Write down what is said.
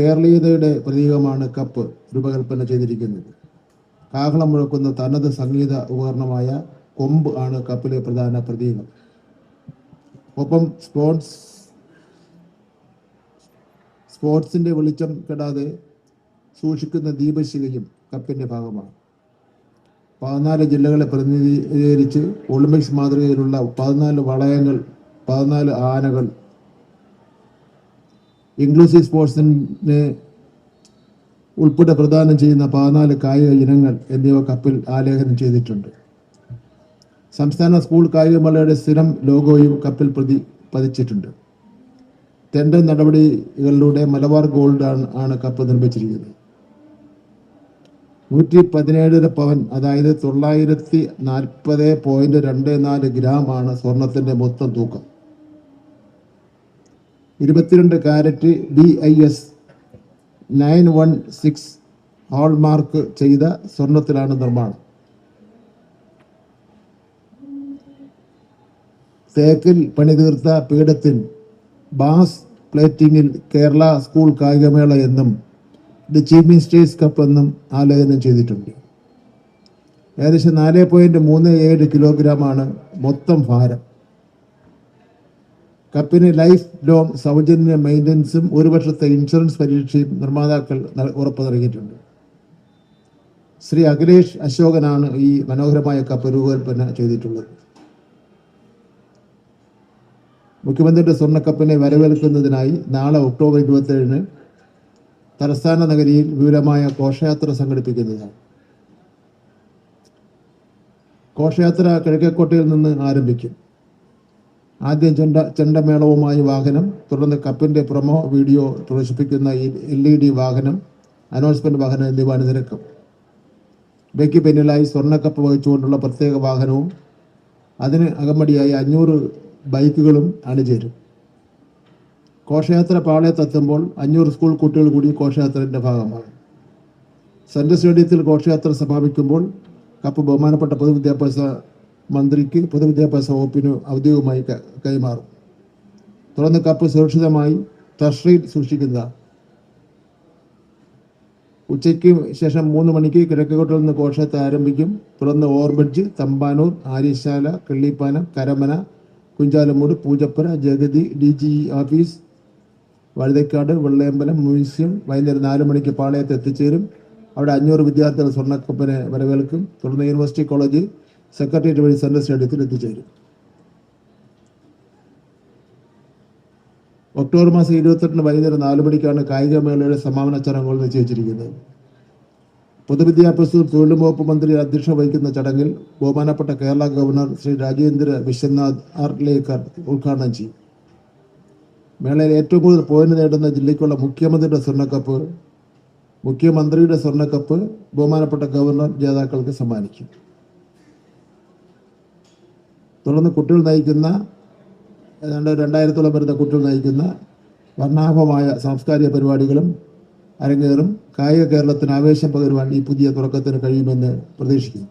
കേരളീയതയുടെ പ്രതീകമാണ് കപ്പ് രൂപകൽപ്പന ചെയ്തിരിക്കുന്നത്. കാഹളം മുഴക്കുന്ന തനത് സംഗീത ഉപകരണമായ കൊമ്പ് ആണ് കപ്പിലെ പ്രധാന പ്രതീകം. ഒപ്പം സ്പോർട്സ് സ്പോർട്സിന്റെ വെളിച്ചം കെടാതെ സൂക്ഷിക്കുന്ന ദീപശിലയും കപ്പിന്റെ ഭാഗമാണ്. പതിനാല് ജില്ലകളെ പ്രതിനിധീകരിച്ച് ഒളിമ്പിക്സ് മാതൃകയിലുള്ള പതിനാല് വളയങ്ങൾ പതിനാല് ആനകൾ ഇൻക്ലൂസീവ് സ്പോർട്സിന് ഉൾപ്പെടെ പ്രദാനം ചെയ്യുന്ന പതിനാല് കായിക ഇനങ്ങൾ എന്നിവ കപ്പിൽ ആലേഖനം ചെയ്തിട്ടുണ്ട്. സംസ്ഥാന സ്കൂൾ കായിക കായികമേളയുടെ സ്ഥിരം ലോഗോയും കപ്പിൽ പ്രതി പതിച്ചിട്ടുണ്ട്. ടെൻഡർ നടപടികളിലൂടെ മലബാർ ഗോൾഡ് ആണ് ആണ് കപ്പ് നിർമ്മിച്ചിരിക്കുന്നത്. നൂറ്റി പതിനേഴര പവൻ അതായത് തൊള്ളായിരത്തി നാൽപ്പത് പോയിന്റ് രണ്ട് നാല് ഗ്രാം ആണ് സ്വർണത്തിന്റെ മൊത്തം തൂക്കം. ഇരുപത്തിരണ്ട് carat D I S nine one six hallmark ചെയ്ത സ്വർണത്തിലാണ് നിർമ്മാണം. തേക്കിൽ പണിതീർത്ത പീഠത്തിൽ ബാസ് പ്ലേറ്റിംഗിൽ കേരള സ്കൂൾ കായികമേള എന്നും ദി ചീഫ് മിനിസ്റ്റേഴ്സ് കപ്പ് എന്നും ആലേഖനം ചെയ്തിട്ടുണ്ട്. ഏകദേശം നാല് പോയിന്റ് മൂന്ന് ഏഴ് കിലോഗ്രാമാണ് മൊത്തം ഭാരം. കപ്പിന് ലൈഫ് ലോങ് സൗജന്യ മെയിന്റനൻസും ഒരു വർഷത്തെ ഇൻഷുറൻസ് പരീക്ഷയും നിർമ്മാതാക്കൾ ഉറപ്പ് നൽകിയിട്ടുണ്ട്. ശ്രീ അഖിലേഷ് അശോകനാണ് ഈ മനോഹരമായ കപ്പ് രൂപകൽപ്പന ചെയ്തിട്ടുള്ളത്. മുഖ്യമന്ത്രിയുടെ സ്വർണക്കപ്പിനെ വരവേൽക്കുന്നതിനായി നാളെ ഒക്ടോബർ ഇരുപത്തേഴിന് തലസ്ഥാന നഗരിയിൽ വിപുലമായ ഘോഷയാത്ര സംഘടിപ്പിക്കുന്നതാണ്. ഘോഷയാത്ര കിഴക്കേക്കോട്ടയിൽ നിന്ന് ആരംഭിക്കും. ആദ്യം ചെണ്ട ചെണ്ടമേളവുമായി വാഹനം തുടർന്ന് കപ്പിന്റെ പ്രൊമോ വീഡിയോ പ്രദർശിപ്പിക്കുന്ന എൽ ഇ ഡി വാഹനം അനൗൺസ്മെന്റ് വാഹനം എന്നിവ അണിനിരക്കും ഇവയ്ക്ക് പിന്നിലായി സ്വർണക്കപ്പ് വഹിച്ചുകൊണ്ടുള്ള പ്രത്യേക വാഹനവും അതിന് അകമ്പടിയായി അഞ്ഞൂറ് ബൈക്കുകളും അണിചേരും ഘോഷയാത്ര പാളയത്തെത്തുമ്പോൾ അഞ്ഞൂറ് സ്കൂൾ കുട്ടികൾ കൂടി ഘോഷയാത്രയുടെ ഭാഗമാണ്. സെൻട്രൽ സ്റ്റേഡിയത്തിൽ ഘോഷയാത്ര സമാപിക്കുമ്പോൾ കപ്പ് ബഹുമാനപ്പെട്ട പൊതുവിദ്യാഭ്യാസ മന്ത്രിക്ക് പൊതുവിദ്യാഭ്യാസ വകുപ്പിന് ഔദ്യോഗികമായി കൈമാറും. തുടർന്ന് കപ്പ് സുരക്ഷിതമായി ട്രഷറിയിൽ സൂക്ഷിക്കുന്ന ഉച്ചയ്ക്ക് ശേഷം മൂന്ന് മണിക്ക് കിഴക്കോട്ടിൽ നിന്ന് ഘോഷയാത്ര ആരംഭിക്കും. തുടർന്ന് overbridge Thampanoor Aryasala Kallippanam Karamana Kunjalumoodu Poojappura Jagathy D G office Vazhuthacaud Vellayambalam museum വൈകുന്നേരം നാല് മണിക്ക് പാളയത്ത് എത്തിച്ചേരും. അവിടെ അഞ്ഞൂറ് വിദ്യാർത്ഥികൾ സ്വർണക്കപ്പനെ വരവേൽക്കും. തുടർന്ന് യൂണിവേഴ്സിറ്റി കോളേജ് സെക്രട്ടേറിയറ്റ് വഴി സെൻട്രൽ സ്റ്റേഡിയത്തിൽ എത്തിച്ചേരും. ഒക്ടോബർ മാസം ഇരുപത്തെട്ടിന് വൈകുന്നേരം നാല് മണിക്കാണ് കായിക മേളയുടെ സമാപന ചടങ്ങുകൾ നിശ്ചയിച്ചിരിക്കുന്നത്. പൊതുവിദ്യാഭ്യാസവും തൊഴിലും വകുപ്പ് മന്ത്രി അധ്യക്ഷത വഹിക്കുന്ന ചടങ്ങിൽ ബഹുമാനപ്പെട്ട കേരള ഗവർണർ ശ്രീ രാജേന്ദ്ര വിശ്വനാഥ് ആർലേക്കർ ഉദ്ഘാടനം ചെയ്യും. മേളയിൽ ഏറ്റവും കൂടുതൽ പോയിന്റ് നേടുന്ന ജില്ലയ്ക്കുള്ള മുഖ്യമന്ത്രിയുടെ സ്വർണക്കപ്പ് മുഖ്യമന്ത്രിയുടെ സ്വർണക്കപ്പ് ബഹുമാനപ്പെട്ട ഗവർണർ ജേതാക്കൾക്ക് സമ്മാനിക്കും. തുടർന്ന് കുട്ടികൾ നയിക്കുന്ന ഏതാണ്ട് രണ്ടായിരത്തോളം വരുന്ന കുട്ടികൾ നയിക്കുന്ന വർണാഭമായ സാംസ്കാരിക പരിപാടികളും അരങ്ങേറും. കായിക കേരളത്തിന് ആവേശം പകരുവാൻ ഈ പുതിയ തുടക്കത്തിന് കഴിയുമെന്ന് പ്രതീക്ഷിക്കുന്നു.